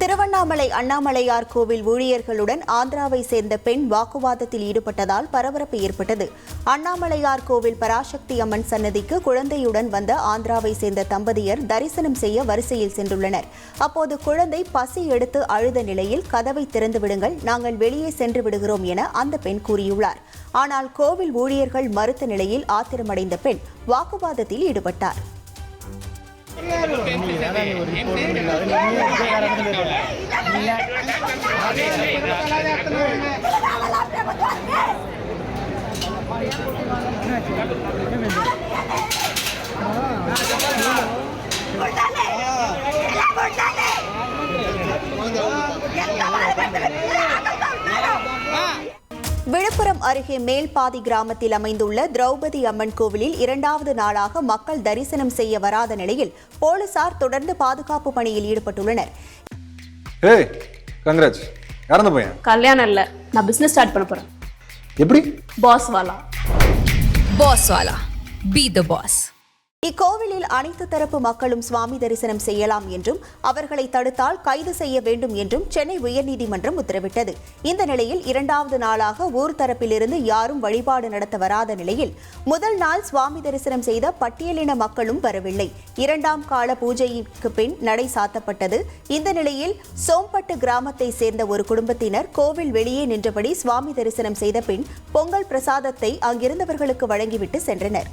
திருவண்ணாமலை அண்ணாமலையார் கோவில் ஊழியர்களுடன் ஆந்திராவை சேர்ந்த பெண் வாக்குவாதத்தில் ஈடுபட்டதால் பரபரப்பு ஏற்பட்டது. அண்ணாமலையார் கோவில் பராசக்தி அம்மன் சன்னதிக்கு குழந்தையுடன் வந்த ஆந்திராவை சேர்ந்த தம்பதியர் தரிசனம் செய்ய வரிசையில் சென்றுள்ளனர். அப்போது குழந்தை பசி எடுத்து அழுத நிலையில் கதவை திறந்து விடுங்கள் நாங்கள் வெளியே சென்று விடுகிறோம் என அந்த பெண் கூறியுள்ளார். ஆனால் கோவில் ஊழியர்கள் மறுத்த நிலையில் ஆத்திரமடைந்த பெண் வாக்குவாதத்தில் ஈடுபட்டார். கொண்டாலே எல்லாம் கொண்டாலே எல்லாம் விழுப்புரம் அருகே மேல்பாதி கிராமத்தில் அமைந்துள்ள திரௌபதி அம்மன் கோவிலில் இரண்டாவது நாளாக மக்கள் தரிசனம் செய்ய வராத நிலையில் போலீசார் தொடர்ந்து பாதுகாப்பு பணியில் ஈடுபட்டுள்ளனர். ஏய் பையன்? கல்யாணம் இல்ல. நான் பிசினஸ் ஸ்டார்ட் பண்ண போறேன். எப்படி? Boss Wala. Boss Wala. Be the boss. இக்கோவிலில் அனைத்து தரப்பு மக்களும் சுவாமி தரிசனம் செய்யலாம் என்றும் அவர்களை தடுத்தால் கைது செய்ய வேண்டும் என்றும் சென்னை உயர்நீதிமன்றம் உத்தரவிட்டது. இந்த நிலையில் இரண்டாவது நாளாக ஊர் தரப்பிலிருந்து யாரும் வழிபாடு நடத்த வராத நிலையில் முதல் நாள் சுவாமி தரிசனம் செய்த பட்டியலின மக்களும் வரவில்லை. இரண்டாம் கால பூஜைக்கு பின் நடை சாத்தப்பட்டது. இந்த நிலையில் சோம்பட்டு கிராமத்தை சேர்ந்த ஒரு குடும்பத்தினர் கோவில் வெளியே நின்றபடி சுவாமி தரிசனம் செய்த பின் பொங்கல் பிரசாதத்தை அங்கிருந்தவர்களுக்கு வழங்கிவிட்டு சென்றனர்.